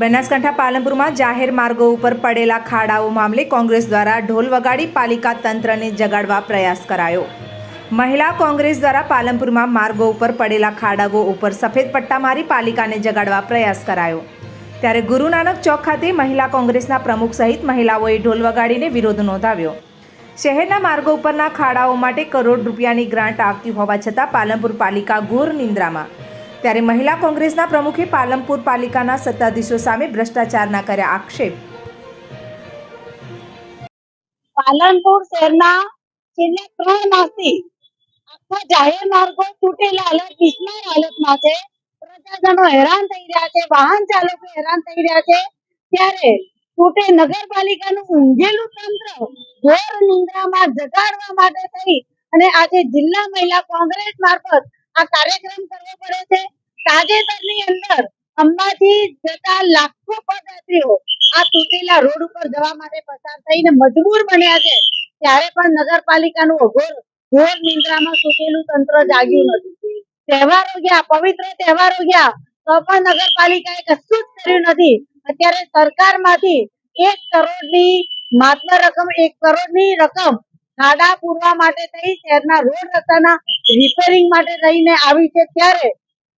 બનાસકાંઠા પાલનપુરમાં જાહેર માર્ગો ઉપર પડેલા ખાડાઓ મામલે કોંગ્રેસ દ્વારા ઢોલ વગાડી પાલિકા તંત્રને જગાડવા પ્રયાસ કરાયો. મહિલા કોંગ્રેસ દ્વારા પાલનપુરમાં માર્ગો ઉપર પડેલા ખાડાઓ ઉપર સફેદ પટ્ટા મારી પાલિકાને જગાડવા પ્રયાસ કરાયો. ત્યારે ગુરુ નાનક ચોક ખાતે મહિલા કોંગ્રેસના પ્રમુખ સહિત મહિલાઓએ ઢોલ વગાડીને વિરોધ નોંધાવ્યો. શહેરના માર્ગો ઉપરના ખાડાઓ માટે કરોડ રૂપિયાની ગ્રાન્ટ આવતી હોવા છતાં પાલનપુર પાલિકા ઘોર નિંદ્રામાં. ત્યારે મહિલા કોંગ્રેસના પ્રમુખે પાલમપુર પાલિકાના સત્તાધીશો સામે ભ્રષ્ટાચારના કર્યા આક્ષેપ. પાલનપુર શહેરના છેલ્લા ત્રણ માસથી આખા જાહેર માર્ગો તૂટેલા હાલત, બિસ્માર હાલતમાં છે. પ્રજાજનો હેરાન થઈ રહ્યા છે, વાહન ચાલકો હેરાન થઈ રહ્યા છે. ત્યારે તૂટે નગરપાલિકાનું ઊંઘેલું તંત્ર ઘોર નિંદ્રામાં જગાડવા માટે થઈ અને આજે જિલ્લા મહિલા કોંગ્રેસ મારફત આ કાર્યક્રમ કરવો પડે છે. તાજેતરની અંદર અંબાજી જતા લાખો પદયાત્રીઓ આ તૂટેલા રોડ ઉપર જવા માટે પસાર થઈને મજબૂર બન્યા છે. ત્યારે પણ નગરપાલિકાનું અઘોર ઘોર નિંદ્રામાં સૂકેલું તંત્ર જાગ્યું નથી. તહેવારો ગયા, પવિત્ર તહેવારો ગયા, તો પણ નગરપાલિકાએ કશું જ કર્યું નથી. અત્યારે સરકારમાંથી એક કરોડની, માત્ર રકમ, એક કરોડની રકમ ખાડા પૂરવા માટે થઈ, શહેરના રોડ રસ્તાના રિપેરિંગ માટે થઈને આવી છે. ત્યારે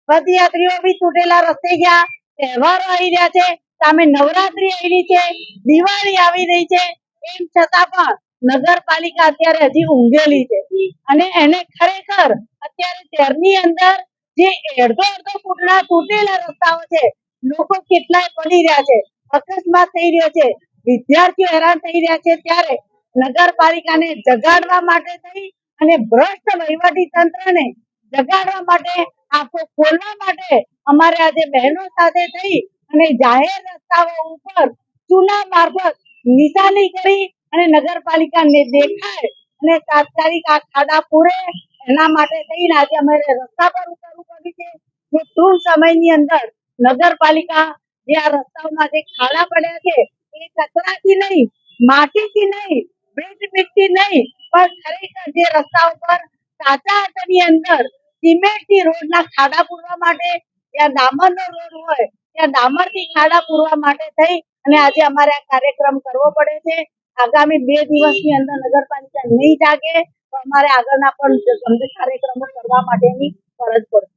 પદયાત્રીઓ બી તૂટેલા રસ્તે ગયા, તહેવારો આવી રહ્યા છે, સામે નવરાત્રી આવી છે, દિવાળી આવી રહી છે. એમ છતાં પણ નગરપાલિકા અત્યારે હજી ઊંઘેલી છે. અને એને ખરેખર અત્યારે શહેરની અંદર જે અડધો અડધો ફૂટના તૂટેલા રસ્તાઓ છે, લોકો કેટલાય પડી રહ્યા છે. અકસ્માત થઈ રહ્યો છે. વિદ્યાર્થીઓ હેરાન થઈ રહ્યા છે. ત્યારે નગરપાલિકાને જગાડવા માટે થઈ અને ભ્રષ્ટ વહીવટી તંત્રને જગાડવા માટે, આંખો ખોલવા માટે અમારે આજે બહેનો સાથે થઈ અને જાહેર રસ્તાઓ ઉપર ચૂના મારફત નિશાની કરી અને નગરપાલિકાને દેખાય અને તાત્કાલિક આ ખાડા પૂરે એના માટે થઈને આજે અમારે રસ્તા પર ઉતરવું પડ્યું છે. જે ટૂંક સમયની અંદર નગરપાલિકા જે આ રસ્તાઓમાં જે ખાડા પડ્યા છે, એ કચરાથી નહીં, માટીથી નહીં બ્રિજ નહીં, પણ ખરેખર જે રસ્તા ઉપર કાચા હાથની અંદર સિમેન્ટની રોડના ખાડા પૂરવા માટે, ત્યાં ડામરનો રોડ હોય, ત્યાં ડામરથી ખાડા પૂરવા માટે થઈ અને આજે અમારે આ કાર્યક્રમ કરવો પડે છે. આગામી બે દિવસની અંદર નગરપાલિકા નહીં જાગે, તો અમારે આગળના પણ ગંભીર કાર્યક્રમો કરવા માટેની ફરજ પડશે.